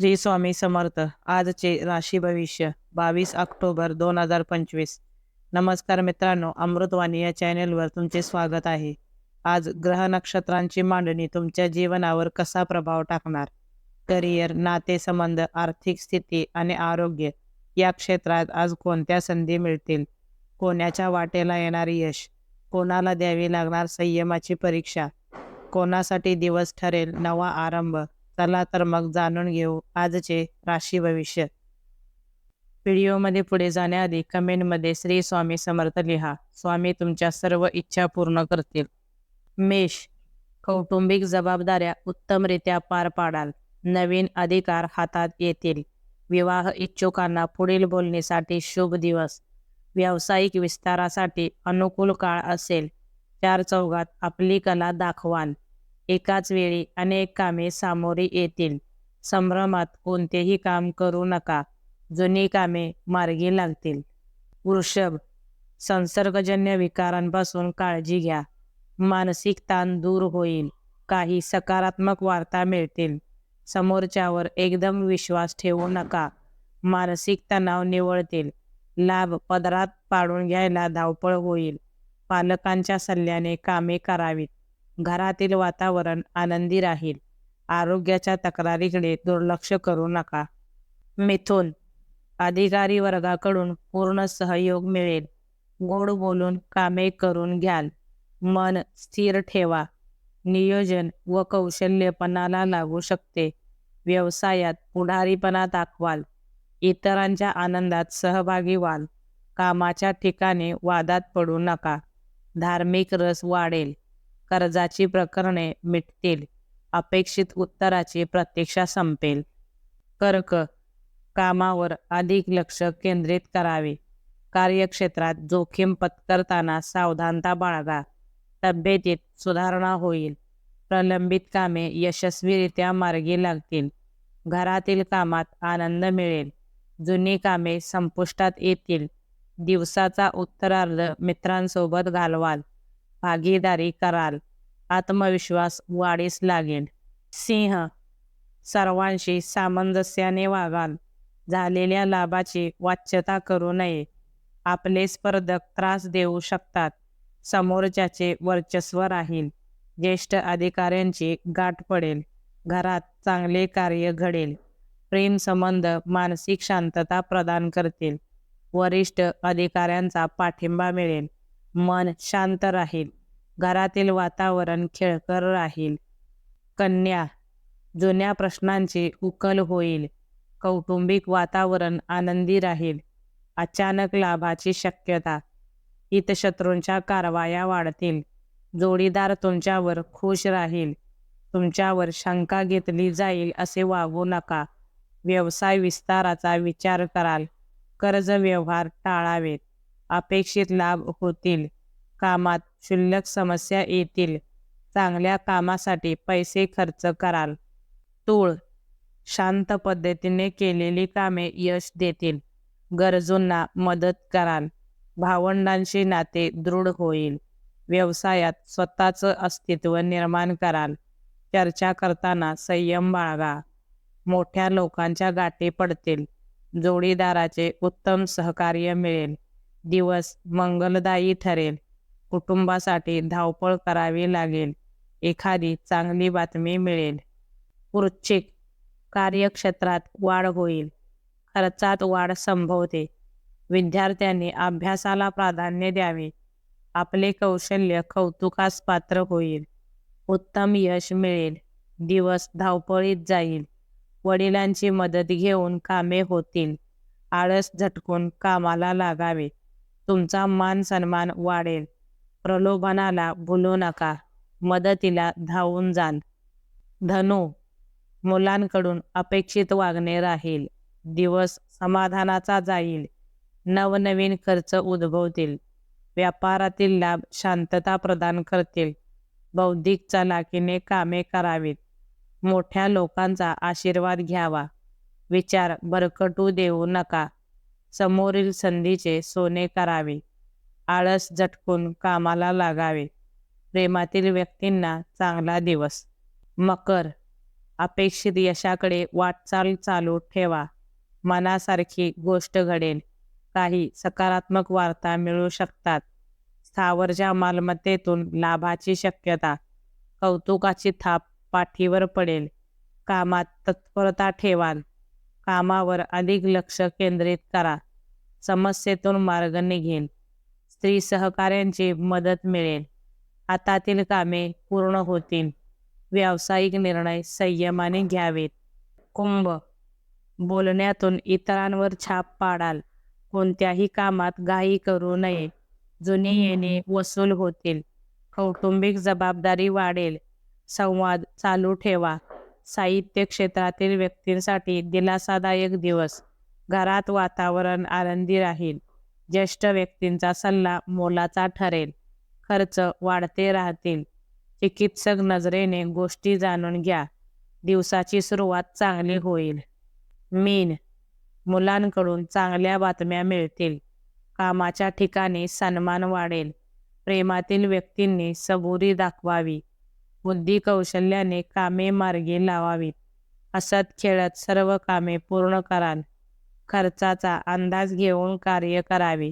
श्री स्वामी समर्थ. आजचे राशी भविष्य बावीस ऑक्टोबर दोन हजार पंचवीस. नमस्कार मित्रांनो अमृतवाणी या चॅनेलवर तुमचे स्वागत आहे. आज ग्रह नक्षत्रांची मांडणी तुमच्या जीवनावर कसा प्रभाव टाकणार? करिअर नातेसंबंध आर्थिक स्थिती आणि आरोग्य या क्षेत्रात आज कोणत्या संधी मिळतील? कोणाच्या वाटेला येणार यश? कोणाला द्यावी लागणार संयमाची परीक्षा? कोणासाठी दिवस ठरेल नवा आरंभ? चला तर मग जाणून घेऊ आजचे राशी भविष्य. व्हिडिओमध्ये पुढे जाण्याआधी कमेंटमध्ये श्री स्वामी समर्थ लिहा. स्वामी तुमच्या सर्व इच्छा पूर्ण करतील. मेष कौटुंबिक जबाबदाऱ्या उत्तमरित्या पार पाडाल. नवीन अधिकार हातात येतील. विवाह इच्छुकांना पुढील बोलणीसाठी शुभ दिवस. व्यावसायिक विस्तारासाठी अनुकूल काळ असेल. चार चौघात आपली कला दाखवाल. एकाच वेळी अनेक कामे सामोरी येतील. संभ्रमात कोणतेही काम करू नका. जुनी कामे मार्गी लागतील. वृषभ संसर्गजन्य विकारांपासून काळजी घ्या. मानसिक ताण दूर होईल. काही सकारात्मक वार्ता मिळतील. समोरच्यावर एकदम विश्वास ठेवू नका. मानसिक तणाव निवळतील. लाभ पदरात पाडून घ्यायला धावपळ होईल. पालकांच्या सल्ल्याने कामे करावीत. घरातील वातावरण आनंदी राहील. आरोग्याच्या तक्रारीकडे दुर्लक्ष करू नका. मिथुन अधिकारी वर्गाकडून पूर्ण सहयोग मिळेल. गोड बोलून कामे करून घ्याल. मन स्थिर ठेवा. नियोजन व कौशल्यपणाला लागू शकते. व्यवसायात पुढारीपणा दाखवाल. इतरांच्या आनंदात सहभागी व्हाल. कामाच्या ठिकाणी वादात पडू नका. धार्मिक रस वाढेल. कर्जाची प्रकरणे मिटतील. अपेक्षित उत्तराची प्रतीक्षा संपेल. कर्क कामावर अधिक लक्ष केंद्रित करावे. कार्यक्षेत्रात जोखीम पत्करताना सावधानता बाळगा. तब्येतीत सुधारणा होईल. प्रलंबित कामे यशस्वीरित्या मार्गी लागतील. घरातील कामात आनंद मिळेल. जुनी कामे संपुष्टात येतील. दिवसाचा उत्तरार्ध मित्रांसोबत घालवाल. भागीदारी कराल. आत्मविश्वास वाढीस लागेल. सिंह सर्वांशी सामंजस्याने वागाल. झालेल्या लाभाची वाच्यता करू नये. आपले स्पर्धक त्रास देऊ शकतात. समोरच्याचे वर्चस्व राहील. ज्येष्ठ अधिकाऱ्यांची गाठ पडेल. घरात चांगले कार्य घडेल. प्रेम संबंध मानसिक शांतता प्रदान करतील. वरिष्ठ अधिकाऱ्यांचा पाठिंबा मिळेल. मन शांत राहील. घरातील वातावरण खेळकर राहील. कन्या जुन्या प्रश्नांची उकल होईल. कौटुंबिक वातावरण आनंदी राहील. अचानक लाभाची शक्यता. हितशत्रूंच्या कारवाया वाढतील. जोडीदार तुमच्यावर खुश राहील. तुमच्यावर शंका घेतली जाईल असे वागू नका. व्यवसाय विस्ताराचा विचार कराल. कर्ज व्यवहार टाळावेत. अपेक्षित लाभ होतील. कामात क्षुल्लक समस्या येतील. चांगल्या कामासाठी पैसे खर्च कराल. तूळ. शांत पद्धतीने केलेली कामे यश देतील. गरजूंना मदत कराल. भावंडांशी नाते दृढ होईल. व्यवसायात स्वतःचं अस्तित्व निर्माण कराल. चर्चा करताना संयम बाळगा. मोठ्या लोकांच्या गाठी पडतील. जोडीदाराचे उत्तम सहकार्य मिळेल. दिवस मंगलदायी ठरेल. कुटुंबासाठी धावपळ करावी लागेल. एखादी चांगली बातमी मिळेल. वृश्चिक कार्यक्षेत्रात वाढ होईल. खर्चात वाढ संभवते. विद्यार्थ्यांनी अभ्यासाला प्राधान्य द्यावे. आपले कौशल्य कौतुकास पात्र होईल. उत्तम यश मिळेल. दिवस धावपळीत जाईल. वडिलांची मदत घेऊन कामे होतील. आळस झटकून कामाला लागावे. तुमचा मान सन्मान वाढेल. प्रलोभनाला भुलू नका. मदतीला धावून जाल. धनु मुलांकडून अपेक्षित वागणे राहील. दिवस समाधानाचा जाईल. नवनवीन खर्च उद्भवतील. व्यापारातील लाभ शांतता प्रदान करतील. बौद्धिक चलाकीने कामे करावीत. मोठ्या लोकांचा आशीर्वाद घ्यावा. विचार बरकटू देऊ नका. समोरील संधीचे सोने करावे. आळस झटकून कामाला लागावे. प्रेमातील व्यक्तींना चांगला दिवस. मकर. अपेक्षित यशाकडे वाटचाल चालू ठेवा. मनासारखी गोष्ट घडेल. काही सकारात्मक वार्ता मिळू शकतात. स्थावरच्या मालमत्तेतून लाभाची शक्यता कौतुकाची थाप पाठीवर पडेल. कामात तत्परता ठेवाल. कामावर अधिक लक्ष केंद्रित करा. समस्येतून मार्ग निघेल. स्त्री सहकाऱ्यांची मदत मिळेल. हातातील कामे पूर्ण होतील. व्यावसायिक निर्णय संयमाने घ्यावेत. कुंभ. बोलण्यातून इतरांवर छाप पाडाल. कोणत्याही कामात घाई करू नये. जुने येणे वसूल होतील. कौटुंबिक जबाबदारी वाढेल. संवाद चालू ठेवा. साहित्य क्षेत्रातील व्यक्तींसाठी दिलासादायक दिवस. घरात वातावरण आनंदी राहील. ज्येष्ठ व्यक्तींचा सल्ला मोलाचा ठरेल. खर्च वाढते राहतील. चिकित्सक नजरेने गोष्टी जाणून घ्या. दिवसाची सुरुवात चांगली होईल. मीन. मुलांकडून चांगल्या बातम्या मिळतील. कामाच्या ठिकाणी सन्मान वाढेल. प्रेमातील व्यक्तींनी सबुरी दाखवावी. बुद्धी कौशल्याने कामे मार्गे लावावीत. हसत खेळत सर्व कामे पूर्ण कराल खर्चाचा अंदाज घेऊन कार्य करावे.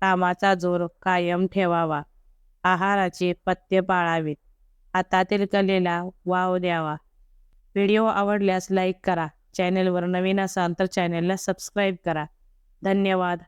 कामाचा जोर कायम ठेवावा. आहाराचे पथ्य पाळावीत. हातातील कलेला वाव द्यावा. व्हिडिओ आवडल्यास लाईक करा. चॅनेलवर नवीन असाल तर चॅनेलला सबस्क्राईब करा. धन्यवाद.